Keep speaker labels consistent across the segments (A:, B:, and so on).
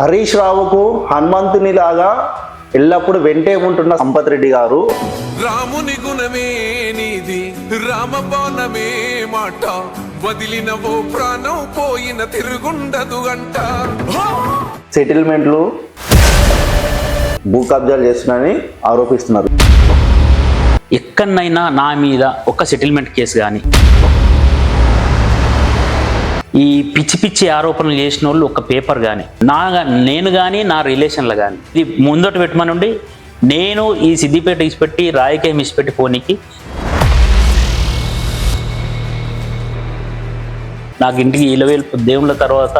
A: హరీష్ రావుకు హనుమంతుని లాగా ఎల్లప్పుడూ వెంటే ఉంటున్న సంపత్ రెడ్డి గారు.
B: రాముని గుణమే నీది రామబాణమే మాట. వదిలినవో ప్రాణం పోయిన తిరుగుండదు అంట
A: సెటిల్మెంట్లు భూ కబ్జాలు చేస్తున్నారని ఆరోపిస్తున్నారు.
C: ఎక్కడనైనా నా మీద ఒక సెటిల్మెంట్ కేసు కానీ ఈ పిచ్చి పిచ్చి ఆరోపణలు చేసిన వాళ్ళు ఒక పేపర్ కానీ నా నేను కానీ నా రిలేషన్లో కానీ ఇది ముందట పెట్టమనుండి నేను ఈ సిద్దిపేట ఇసిపెట్టి రాయకేం ఇసిపెట్టి పోనీకి నాకు ఇంటికి ఇలవేలు దేవుళ్ళ తర్వాత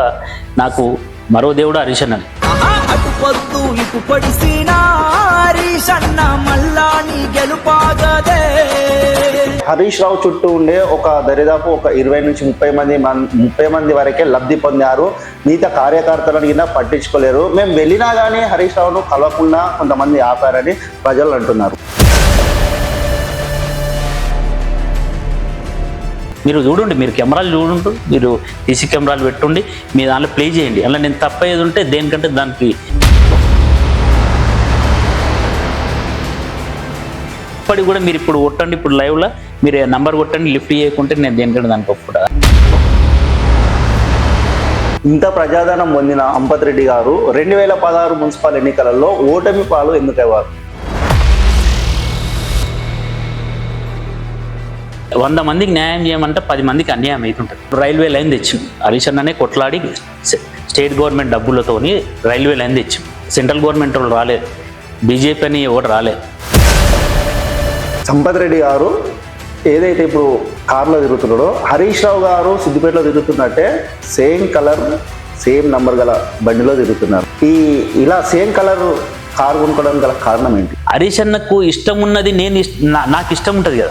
C: నాకు మరో దేవుడు హరిశన్
A: హరీష్ రావు చుట్టూ ఉండే ఒక దరిదాపు ఒక ఇరవై నుంచి ముప్పై మంది ముప్పై మంది వరకే లబ్ధి పొందారు. మిగతా కార్యకర్తలను కింద పట్టించుకోలేరు. మేము వెళ్ళినా కానీ హరీష్ రావును కలవకుండా కొంతమంది ఆపారని ప్రజలు అంటున్నారు.
C: మీరు చూడండి మీరు కెమెరాలు చూడండి మీరు సీసీ కెమెరాలు పెట్టుండి మీ దాంట్లో ప్లే చేయండి. అలా నేను తప్పేది ఉంటే దేనికంటే దానికి. ఇప్పటికి కూడా మీరు ఇప్పుడు కొట్టండి ఇప్పుడు లైవ్లో మీరు నంబర్ కొట్టండి లిఫ్ట్ చేయకుంటే నేను దేనికంటే దానికి ఒప్పుడా
A: ఇంత ప్రజాదరణ పొందిన అంపత్ రెడ్డి గారు రెండు వేల పదహారు మున్సిపల్ ఎన్నికలలో ఓటమి పాలు ఎందుకయ్యారు
C: వంద మందికి న్యాయం చేయమంటే పది మందికి అన్యాయం అవుతుంటుంది రైల్వే లైన్ తెచ్చింది. హరీష్ అన్ననే కొట్లాడి స్టే- స్టేట్ గవర్నమెంట్ డబ్బులతోని రైల్వే లైన్ తెచ్చింది. సెంట్రల్ గవర్నమెంట్ వాళ్ళు రాలేదు. బీజేపీ అని ఎవరు రాలేదు.
A: సంపత్ రెడ్డి గారు ఏదైతే ఇప్పుడు కార్లో తిరుగుతున్నాడో హరీష్ రావు గారు సిద్దిపేటలో తిరుగుతున్నట్టే సేమ్ కలర్ సేమ్ నంబర్ గల బండిలో తిరుగుతున్నారు. ఈ ఇలా సేమ్ కలర్ కారు కొనుక్కోవడానికి గల కారణం ఏంటి?
C: హరీష్ అన్నకు ఇష్టం ఉన్నది నేను నాకు ఇష్టం ఉంటుంది కదా.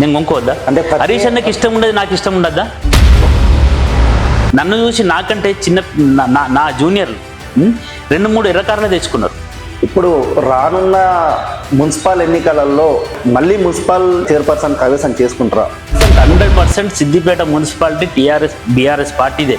C: నేను కొనుక్కోవద్దా?
A: అంటే
C: హరీష్ అన్నకి ఇష్టం ఉండదు నాకు ఇష్టం ఉండద్దా? నన్ను చూసి నాకంటే చిన్న నా- జూనియర్లు? రెండు మూడు ఎర్రకారులు తెచ్చుకున్నారు.
A: ఇప్పుడు రానున్న మున్సిపల్ ఎన్నికలలో మళ్ళీ మున్సిపల్ చైర్పర్సన్ కైవసం చేసుకుంటారా?
C: Hundred percent Siddipet municipality TRS BRS పార్టీదే.